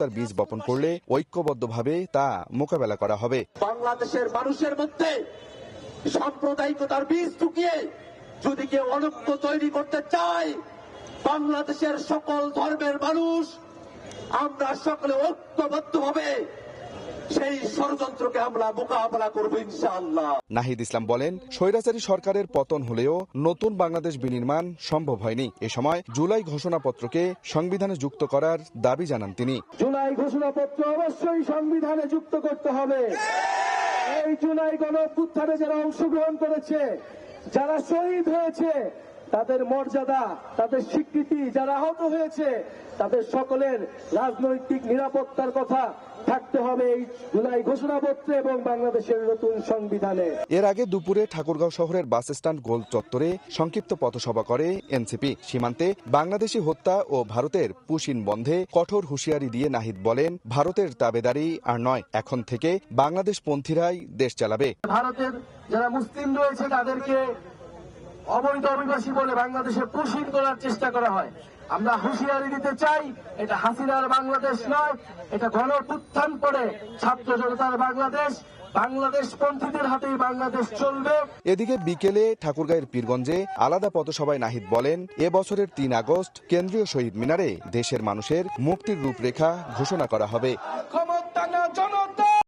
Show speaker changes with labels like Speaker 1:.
Speaker 1: গণহত্যার বীজ বপন করলে ঐক্যবদ্ধভাবে তা মোকাবেলা করা হবে।
Speaker 2: বাংলাদেশের মানুষের মধ্যে সাম্প্রদায়িকতার বীজ ঢুকিয়ে যদি কেউ অনৈক্য তৈরি করতে চায়, বাংলাদেশের সকল ধর্মের মানুষ আমরা সকলে ঐক্যবদ্ধ হবে সেই ষড়যন্ত্রকে আমরা মোকাবেলা করব ইনশাআল্লাহ।
Speaker 1: নাহিদ ইসলাম বলেন স্বৈরাচারী সরকারের পতন হলেও নতুন বাংলাদেশ বিনির্মাণ সম্ভব হয়নি। এ সময় জুলাই ঘোষণাপত্রকে সংবিধানে যুক্ত করার দাবি জানান তিনি।
Speaker 3: জুলাই ঘোষণাপত্র অবশ্যই সংবিধানে যুক্ত করতে হবে। এই জুলাই গণ অভ্যুত্থানে যারা অংশগ্রহণ করেছে যারা শহীদ হয়েছে তাদের মর্যাদা তাদের স্বীকৃতি যারা আহত হয়েছে তাদের সকলের রাজনৈতিক নিরাপত্তার কথা থাকতে হবে এই জুলাই ঘোষণাপত্রে এবং বাংলাদেশের নতুন সংবিধানে।
Speaker 1: এর আগে দুপুরে ঠাকুরগাঁও শহরের বাস স্ট্যান্ড গোল চত্বরে সংক্ষিপ্ত পথসভা করে এনসিপি। সীমান্তে বাংলাদেশি হত্যা ও ভারতের পুশিন বন্ধে কঠোর হুঁশিয়ারি দিয়ে নাহিদ বলেন ভারতের তাবেদারি আর নয় এখন থেকে বাংলাদেশ পন্থীরাই দেশ চালাবে।
Speaker 3: ভারতের যারা মুসলিম রয়েছে তাদেরকে অবৈধ অভিবাসী বলে বাংলাদেশে পুষিন করার চেষ্টা করা হয়। আমরা হুঁশিয়ারি দিতে চাই এটা হাসিনার বাংলাদেশ নয় এটা গণ উত্থান করে ছাত্র জনতার বাংলাদেশ। বাংলাদেশ পন্থীদের হাতেই বাংলাদেশ চলবে।
Speaker 1: এদিকে বিকেলে ঠাকুরগাঁয়ের পীরগঞ্জে আলাদা পথসভায় নাহিদ বলেন এ বছরের তিন আগস্ট কেন্দ্রীয় শহীদ মিনারে দেশের মানুষের মুক্তির রূপরেখা ঘোষণা করা হবে।